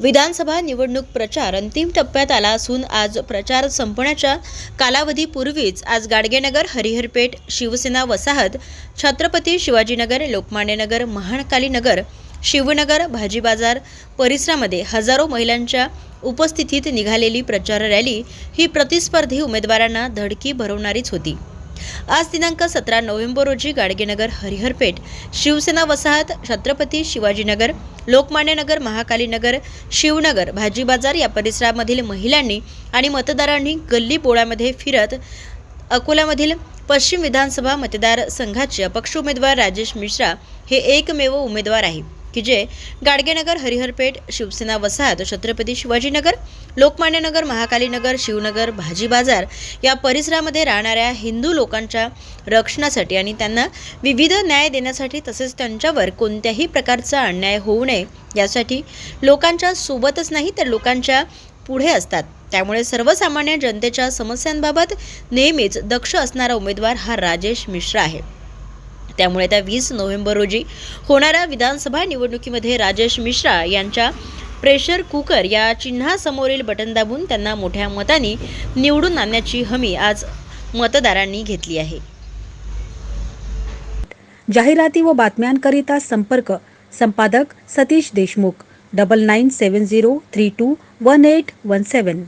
विधानसभा निवडणूक प्रचार अंतिम टप्प्यात आला असून आज प्रचार संपण्याच्या कालावधीपूर्वीच आज गाडगेनगर हरिहरपेठ शिवसेना वसाहत छत्रपती शिवाजीनगर लोकमान्यनगर महाकालीनगर शिवनगर भाजी बाजार परिसरामध्ये हजारो महिलांच्या उपस्थितीत निघालेली प्रचार रॅली ही प्रतिस्पर्धी उमेदवारांना धडकी भरवणारीच होती. आज दिनांक सतरा नोव्हेंबर रोजी गाडगेनगर हरिहरपेठ शिवसेना वसाहत छत्रपती शिवाजीनगर लोकमान्यनगर महाकालीनगर शिवनगर भाजी बाजार या परिसरामधील महिलांनी आणि मतदारांनी गल्ली बोळामध्ये फिरत अकोल्यामधील पश्चिम विधानसभा मतदारसंघाचे अपक्ष उमेदवार राजेश मिश्रा हे एकमेव उमेदवार आहे. की जे गाडगेनगर हरिहरपेठ शिवसेना वसाहत छत्रपती शिवाजीनगर लोकमान्यनगर महाकालीनगर शिवनगर भाजी बाजार या परिसरामध्ये राहणाऱ्या हिंदू लोकांच्या रक्षणासाठी आणि त्यांना विविध न्याय देण्यासाठी तसेच त्यांच्यावर कोणत्याही प्रकारचा अन्याय होऊ नये यासाठी लोकांच्या सोबतच नाही तर लोकांच्या पुढे असतात. त्यामुळे सर्वसामान्य जनतेच्या समस्यांबाबत नेहमीच दक्ष असणारा उमेदवार हा राजेश मिश्रा आहे. त्यामुळे त्या वीस नोव्हेंबर रोजी होणाऱ्या विधानसभा निवडणुकीमध्ये राजेश मिश्रा यांच्या प्रेशर कुकर या चिन्हासमोरील बटन दाबून त्यांना मोठ्या मताने निवडून आणण्याची हमी आज मतदारांनी घेतली आहे. जाहिराती व बातम्यांकरिता संपर्क संपादक Satish Deshmukh double nine seven zero three two one eight one seven